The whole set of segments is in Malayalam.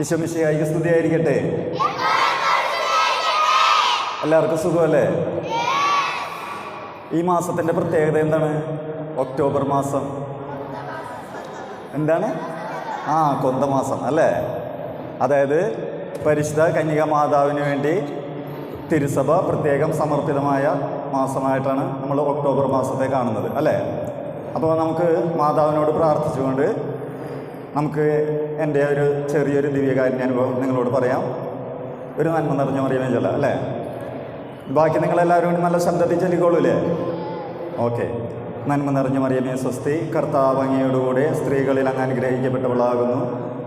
ഈശോമിശിഹായിക്ക് സ്തുതിയായിരിക്കട്ടെ. എല്ലാവർക്കും സുഖമല്ലേ? ഈ മാസത്തിന്റെ പ്രത്യേകത എന്താണ്? ഒക്ടോബർ മാസം. എന്താണ്? ആ കൊന്തമാസം അല്ലേ? അതായത് പരിശുദ്ധ കന്യക മാതാവിന് വേണ്ടി തിരുസഭ പ്രത്യേകം സമർപ്പിതമായ മാസമായിട്ടാണ് നമ്മൾ ഒക്ടോബർ മാസത്തെ കാണുന്നത് അല്ലേ? അപ്പോൾ നമുക്ക് മാതാവിനോട് പ്രാർത്ഥിച്ചുകൊണ്ട് നമുക്ക് എന്റെ ഒരു ചെറിയൊരു ദിവ്യകാരുണ്യ അനുഭവം നിങ്ങളോട് പറയാം. ഒരു നന്മ നിറഞ്ഞ മറിയമേ ചൊല്ല അല്ലേ? ബാക്കി നിങ്ങളെല്ലാവരും കൂടി നല്ല ശബ്ദത്തിൽ ചൊല്ലിക്കോളൂലേ ഓക്കെ. നന്മ നിറഞ്ഞ മറിയമേ സ്വസ്തി. കർത്താവ് അങ്ങയോടുകൂടെ സ്ത്രീകളിൽ അങ്ങ് അനുഗ്രഹിക്കപ്പെട്ടവളാകുന്നു.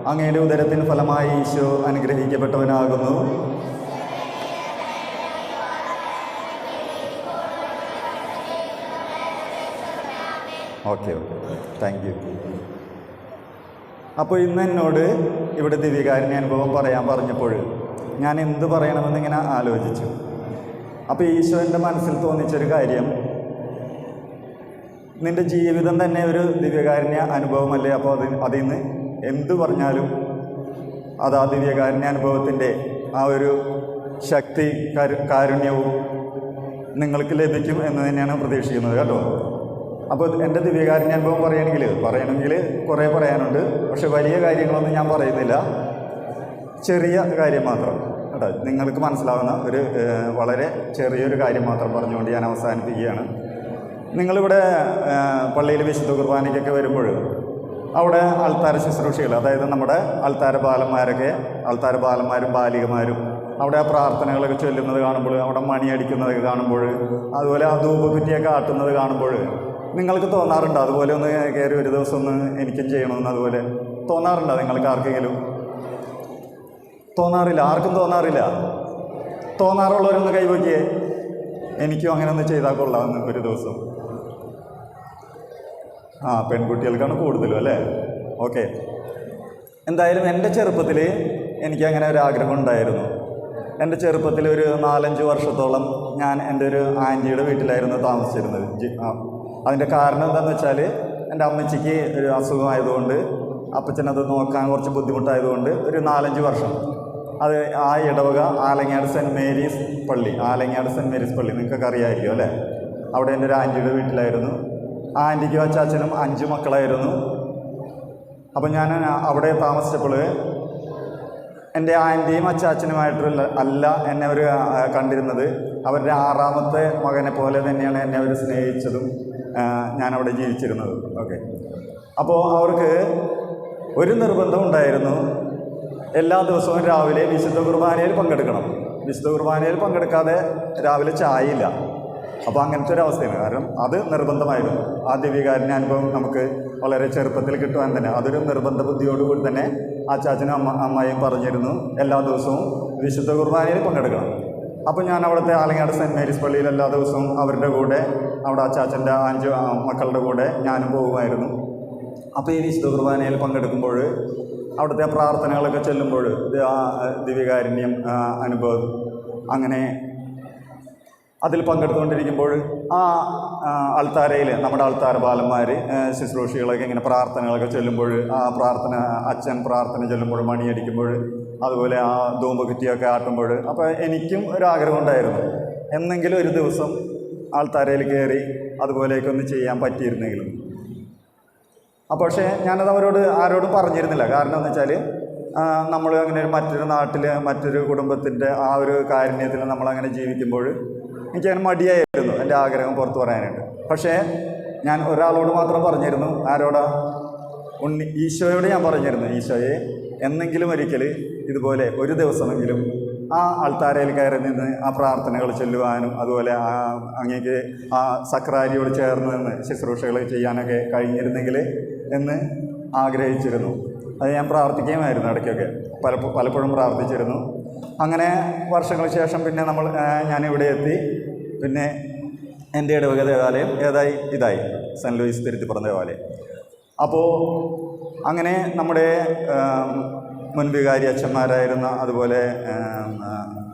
അങ്ങയുടെ ഉദരത്തിന് ഫലമായി ഈശോ അനുഗ്രഹിക്കപ്പെട്ടവനാകുന്നു. Okay okay. താങ്ക് യു അപ്പോൾ ഇന്ന് എന്നോട് ഇവിടെ ദിവ്യകാരുണ്യ അനുഭവം പറയാൻ പറഞ്ഞപ്പോൾ ഞാൻ എന്ത് പറയണമെന്ന് ഇങ്ങനെ ആലോചിച്ചു. അപ്പോൾ ഈശോന്റെ മനസ്സിൽ തോന്നിച്ചൊരു കാര്യം. നിന്റെ ജീവിതം തന്നെ ഒരു ദിവ്യകാരുണ്യ അനുഭവമല്ലേ? അപ്പോൾ അത് അതിൽ നിന്ന് എന്ത് പറഞ്ഞാലും അത് ആ ദിവ്യകാരുണ്യ അനുഭവത്തിന്റെ ആ ഒരു ശക്തി കാരുണ്യവും നിങ്ങൾക്ക് ലഭിക്കും എന്ന് തന്നെയാണ് പ്രതീക്ഷിക്കുന്നത്. കേട്ടോ? അപ്പോൾ എന്റെ ദിവ്യകാരുണ്യ അനുഭവം പറയുകയാണെങ്കിൽ പറയണമെങ്കിൽ കുറേ പറയാനുണ്ട്. പക്ഷെ വലിയ കാര്യങ്ങളൊന്നും ഞാൻ പറയുന്നില്ല. ചെറിയ കാര്യം മാത്രം. കേട്ടോ നിങ്ങൾക്ക് മനസ്സിലാവുന്ന ഒരു വളരെ ചെറിയൊരു കാര്യം മാത്രം പറഞ്ഞുകൊണ്ട് ഞാൻ അവസാനിപ്പിക്കുകയാണ്. നിങ്ങളിവിടെ പള്ളിയിൽ വിശുദ്ധ കുർബാനയ്ക്കൊക്കെ വരുമ്പോൾ അവിടെ ആൾത്താര ശുശ്രൂഷകൾ അതായത് നമ്മുടെ ആൾത്താര ബാലന്മാരൊക്കെ ആൾത്താര ബാലന്മാരും ബാലികമാരും അവിടെ ആ പ്രാർത്ഥനകളൊക്കെ ചൊല്ലുന്നത് കാണുമ്പോൾ അവിടെ മണിയടിക്കുന്നതൊക്കെ കാണുമ്പോൾ അതുപോലെ ആ ധൂപക്കുറ്റിയൊക്കെ ആട്ടുന്നത് കാണുമ്പോൾ നിങ്ങൾക്ക് തോന്നാറുണ്ടോ? അതുപോലെ ഒന്ന് കയറി ഒരു ദിവസം ഒന്ന് എനിക്കും ചെയ്യണമെന്ന് അതുപോലെ തോന്നാറുണ്ടോ നിങ്ങൾക്ക് ആർക്കെങ്കിലും? തോന്നാറില്ല. ആർക്കും തോന്നാറില്ല. തോന്നാറുള്ളവരൊന്ന് കൈവയ്ക്കേ. എനിക്കും അങ്ങനെ ഒന്ന് ചെയ്താൽ കൊള്ളാമെന്ന് ഒരു ദിവസം. ആ പെൺകുട്ടികൾക്കാണ് കൂടുതലും അല്ലേ? ഓക്കെ. എന്തായാലും എന്റെ ചെറുപ്പത്തിൽ എനിക്കങ്ങനെ ഒരു ആഗ്രഹം ഉണ്ടായിരുന്നു. എന്റെ ചെറുപ്പത്തിൽ ഒരു നാലഞ്ച് വർഷത്തോളം ഞാൻ എന്റെ ഒരു ആന്റിയുടെ വീട്ടിലായിരുന്നു താമസിച്ചിരുന്നത്. അതിന്റെ കാരണം എന്താണെന്ന് വെച്ചാൽ എന്റെ അമ്മച്ചിക്ക് ഒരു അസുഖമായതുകൊണ്ട് അപ്പച്ചനത് നോക്കാൻ കുറച്ച് ബുദ്ധിമുട്ടായതുകൊണ്ട് ഒരു നാലഞ്ച് വർഷം. അത് ആ ഇടവക ആലങ്ങാട് സെന്റ് മേരീസ് പള്ളി ആലങ്ങാട് സെന്റ് മേരീസ് പള്ളി. നിങ്ങൾക്കൊക്കെ അറിയാമായിരിക്കും അല്ലേ? അവിടെ എന്റെ ഒരു ആന്റിയുടെ വീട്ടിലായിരുന്നു. ആ ആന്റിക്കും അച്ചാച്ചനും അഞ്ച് മക്കളായിരുന്നു. അപ്പം ഞാൻ അവിടെ താമസിച്ചപ്പോൾ എന്റെ ആന്റിയും അച്ചാച്ചനുമായിട്ടുള്ള അല്ല എന്നെ അവർ കണ്ടിരുന്നത്. അവരുടെ ആറാമത്തെ മകനെ പോലെ തന്നെയാണ് എന്നെ അവർ സ്നേഹിച്ചതും ഞാനവിടെ ജീവിച്ചിരുന്നത്. ഓക്കെ അപ്പോൾ അവർക്ക് ഒരു നിർബന്ധം ഉണ്ടായിരുന്നു. എല്ലാ ദിവസവും രാവിലെ വിശുദ്ധ കുർബാനയിൽ പങ്കെടുക്കണം. വിശുദ്ധ കുർബാനയിൽ പങ്കെടുക്കാതെ രാവിലെ ചായയില്ല. അപ്പോൾ അങ്ങനത്തെ ഒരു അവസ്ഥയാണ്. കാരണം അത് നിർബന്ധമായിരുന്നു. ആ ദിവ്യകാരുണ്യ അനുഭവം നമുക്ക് വളരെ ചെറുപ്പത്തിൽ കിട്ടുവാൻ തന്നെ അതൊരു നിർബന്ധ ബുദ്ധിയോടുകൂടി തന്നെ ആ ചാച്ചനും അമ്മ അമ്മായും പറഞ്ഞിരുന്നു. എല്ലാ ദിവസവും വിശുദ്ധ കുർബാനയിൽ പങ്കെടുക്കണം. അപ്പോൾ ഞാൻ അവിടുത്തെ ആലങ്ങാട് സെന്റ് മേരീസ് പള്ളിയിൽ എല്ലാ ദിവസവും അവരുടെ കൂടെ അവിടെ അച്ചാച്ചന്റെ ചാച്ചന്റെ അഞ്ച് മക്കളുടെ കൂടെ ഞാനും പോകുമായിരുന്നു. അപ്പോൾ ഈ വിശുദ്ധ കുർബാനയിൽ പങ്കെടുക്കുമ്പോൾ അവിടുത്തെ പ്രാർത്ഥനകളൊക്കെ ചെല്ലുമ്പോൾ ദിവ്യകാരുണ്യം അനുഭവം അങ്ങനെ അതിൽ പങ്കെടുത്തുകൊണ്ടിരിക്കുമ്പോൾ ആ അൾത്താരയിൽ നമ്മുടെ അൾത്താര ബാലന്മാർ ശുശ്രൂഷികളൊക്കെ ഇങ്ങനെ പ്രാർത്ഥനകളൊക്കെ ചൊല്ലുമ്പോൾ ആ പ്രാർത്ഥന അച്ഛൻ പ്രാർത്ഥന ചൊല്ലുമ്പോൾ മണിയടിക്കുമ്പോൾ അതുപോലെ ആ ധൂമ്പകുറ്റിയൊക്കെ ആട്ടുമ്പോൾ അപ്പോൾ എനിക്കും ഒരു ആഗ്രഹം ഉണ്ടായിരുന്നു. എന്നെങ്കിലും ഒരു ദിവസം ആൾത്താരയിൽ കയറി അതുപോലെയൊക്കെ ഒന്ന് ചെയ്യാൻ പറ്റിയിരുന്നെങ്കിലും. അപ്പോൾ പക്ഷേ ഞാനത് അവരോട് ആരോടും പറഞ്ഞിരുന്നില്ല. കാരണം എന്ന് വെച്ചാൽ നമ്മൾ അങ്ങനെ മറ്റൊരു നാട്ടിൽ മറ്റൊരു കുടുംബത്തിന്റെ ആ ഒരു കാരുണ്യത്തിൽ നമ്മളങ്ങനെ ജീവിക്കുമ്പോൾ എനിക്കങ്ങനെ മടിയായിരുന്നു എന്റെ ആഗ്രഹം പുറത്ത് പറയാനായിട്ട്. പക്ഷേ ഞാൻ ഒരാളോട് മാത്രം പറഞ്ഞിരുന്നു. ആരോടാ? ഉണ്ണി ഈശോയോട് ഞാൻ പറഞ്ഞിരുന്നു. ഈശോയെ എന്നെങ്കിലും ഒരിക്കൽ ഇതുപോലെ ഒരു ദിവസമെങ്കിലും ആ ആൾത്താരയിൽ കയറി നിന്ന് ആ പ്രാർത്ഥനകൾ ചൊല്ലുവാനും അതുപോലെ ആ അങ്ങേക്ക് ആ സക്രാരിയോട് ചേർന്ന് നിന്ന് ശുശ്രൂഷകൾ ചെയ്യാനൊക്കെ കഴിഞ്ഞിരുന്നെങ്കിൽ എന്ന് ആഗ്രഹിച്ചിരുന്നു. അത് ഞാൻ പ്രാർത്ഥിക്കുകയുമായിരുന്നു ഇടയ്ക്കൊക്കെ. പല പലപ്പോഴും പ്രാർത്ഥിച്ചിരുന്നു. അങ്ങനെ വർഷങ്ങൾക്ക് ശേഷം പിന്നെ നമ്മൾ ഞാനിവിടെ എത്തി. പിന്നെ എന്റെ ഇടവക ദേവാലയം ഏതായി? ഇതായി. സെന്റ് ലൂയിസ് തിരുത്തിപ്പുറം ദേവാലയം. അപ്പോൾ അങ്ങനെ നമ്മുടെ മുൻ വികാരി അച്ഛന്മാരായിരുന്ന അതുപോലെ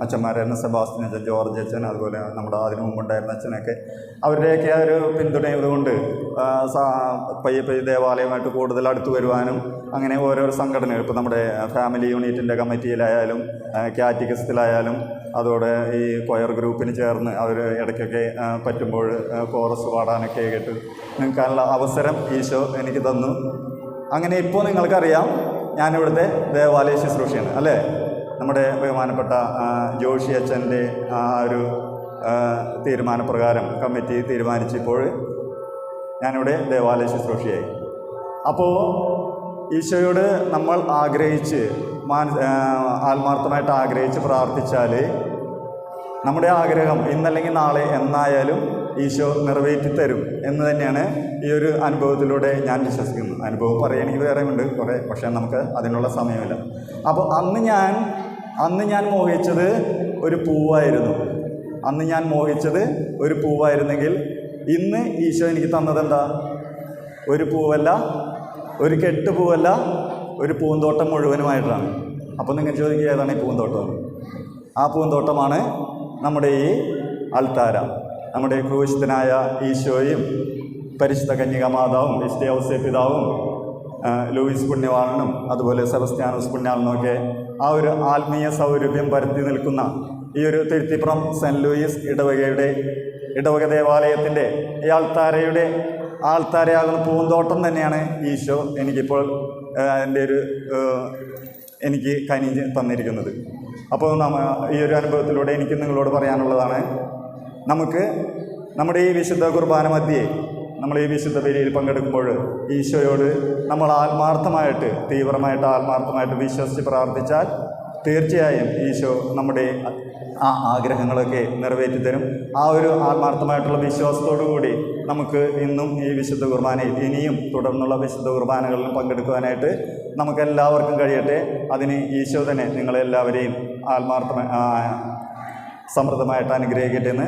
അച്ഛന്മാരായിരുന്ന സെബാസ്റ്റിൻ അച്ഛൻ ജോർജ് അച്ഛൻ അതുപോലെ നമ്മുടെ അതിനു മുമ്പുണ്ടായിരുന്ന അച്ഛനൊക്കെ അവരുടെയൊക്കെ ഒരു പിന്തുണയതുകൊണ്ട് കൊണ്ട് പയ്യെ പയ്യെ ദേവാലയമായിട്ട് കൂടുതൽ അടുത്ത് വരുവാനും അങ്ങനെ ഓരോ സംഘടനകൾ ഇപ്പോൾ നമ്മുടെ ഫാമിലി യൂണിറ്റിന്റെ കമ്മിറ്റിയിലായാലും കാറ്റിക്കസത്തിലായാലും അതോടെ ഈ കൊയർ ഗ്രൂപ്പിന് ചേർന്ന് അവർ ഇടയ്ക്കൊക്കെ പറ്റുമ്പോൾ കോറസ് പാടാനൊക്കെ കേട്ട് നിൽക്കാനുള്ള അവസരം ഈശോ എനിക്ക് തന്നു. അങ്ങനെ ഇപ്പോൾ നിങ്ങൾക്കറിയാം ഞാനിവിടുത്തെ ദേവാലയ ശുശ്രൂഷയാണ് അല്ലേ? നമ്മുടെ ബഹുമാനപ്പെട്ട ജോഷി അച്ഛന്റെ ആ ഒരു തീരുമാനപ്രകാരം കമ്മിറ്റി തീരുമാനിച്ചപ്പോൾ ഞാനിവിടെ ദേവാലയ ശുശ്രൂഷയായി. അപ്പോൾ ഈശോയോട് നമ്മൾ ആഗ്രഹിച്ച് മാന ആത്മാർത്ഥമായിട്ട് ആഗ്രഹിച്ച് പ്രാർത്ഥിച്ചാൽ നമ്മുടെ ആഗ്രഹം ഇന്നല്ലെങ്കിൽ നാളെ എന്നായാലും ഈശോ നിറവേറ്റി തരും എന്ന് തന്നെയാണ് ഈ ഒരു അനുഭവത്തിലൂടെ ഞാൻ വിശ്വസിക്കുന്നത് അനുഭവം പറയുകയാണെങ്കിൽ വേറെ ഉണ്ട് കുറേ പക്ഷേ നമുക്ക് അതിനുള്ള സമയമില്ല. അപ്പോൾ അന്ന് ഞാൻ അന്ന് ഞാൻ മോഹിച്ചത് ഒരു പൂവായിരുന്നു. അന്ന് ഞാൻ മോഹിച്ചത് ഒരു പൂവായിരുന്നെങ്കിൽ ഇന്ന് ഈശോ എനിക്ക് തന്നത് എന്താ? ഒരു പൂവല്ല ഒരു കെട്ട് പൂവല്ല ഒരു പൂന്തോട്ടം മുഴുവനുമായിട്ടാണ്. അപ്പോൾ നിങ്ങൾ ചോദിക്കുക ഏതാണ് ഈ പൂന്തോട്ടം? ആ പൂന്തോട്ടമാണ് നമ്മുടെ ഈ അൾത്താര. നമ്മുടെ ക്രൂശിതനായ ഈശോയും പരിശുദ്ധ കന്യക മാതാവും വിശുദ്ധ പിതാവും ലൂയിസ് പുണ്യവാളനും അതുപോലെ സെബസ്ത്യാനോസ് പുണ്യാളനും ഒക്കെ ആ ഒരു ആത്മീയ സൗരഭ്യം പരത്തി നിൽക്കുന്ന ഈ ഒരു തിരുത്തിപ്പുറം സെന്റ് ലൂയിസ് ഇടവകയുടെ ഇടവക ദേവാലയത്തിന്റെ ഈ ആൾത്താരയുടെ ആൾത്താരയാകുന്ന പൂന്തോട്ടം തന്നെയാണ് ഈശോ എനിക്കിപ്പോൾ എന്റെ ഒരു എനിക്ക് കനിഞ്ഞ് തന്നിരിക്കുന്നത്. അപ്പോൾ നമ്മ ഈ ഒരു അനുഭവത്തിലൂടെ എനിക്ക് നിങ്ങളോട് പറയാനുള്ളതാണ് നമുക്ക് നമ്മുടെ ഈ വിശുദ്ധ കുർബാന മധ്യേ നമ്മൾ ഈ വിശുദ്ധ ബലിയിൽ പങ്കെടുക്കുമ്പോൾ ഈശോയോട് നമ്മൾ ആത്മാർത്ഥമായിട്ട് തീവ്രമായിട്ട് ആത്മാർത്ഥമായിട്ട് വിശ്വസിച്ച് പ്രാർത്ഥിച്ചാൽ തീർച്ചയായും ഈശോ നമ്മുടെ ആ ആഗ്രഹങ്ങളൊക്കെ നിറവേറ്റി തരും. ആ ഒരു ആത്മാർത്ഥമായിട്ടുള്ള വിശ്വാസത്തോടു കൂടി നമുക്ക് ഇന്നും ഈ വിശുദ്ധ കുർബാനയിൽ ഇനിയും തുടർന്നുള്ള വിശുദ്ധ കുർബാനകളിലും പങ്കെടുക്കുവാനായിട്ട് നമുക്ക് എല്ലാവർക്കും കഴിയട്ടെ. അതിന് ഈശോ തന്നെ നിങ്ങളെല്ലാവരെയും ആത്മാർത്ഥമായി സമൃദ്ധമായിട്ട് അനുഗ്രഹിക്കട്ടെ എന്ന്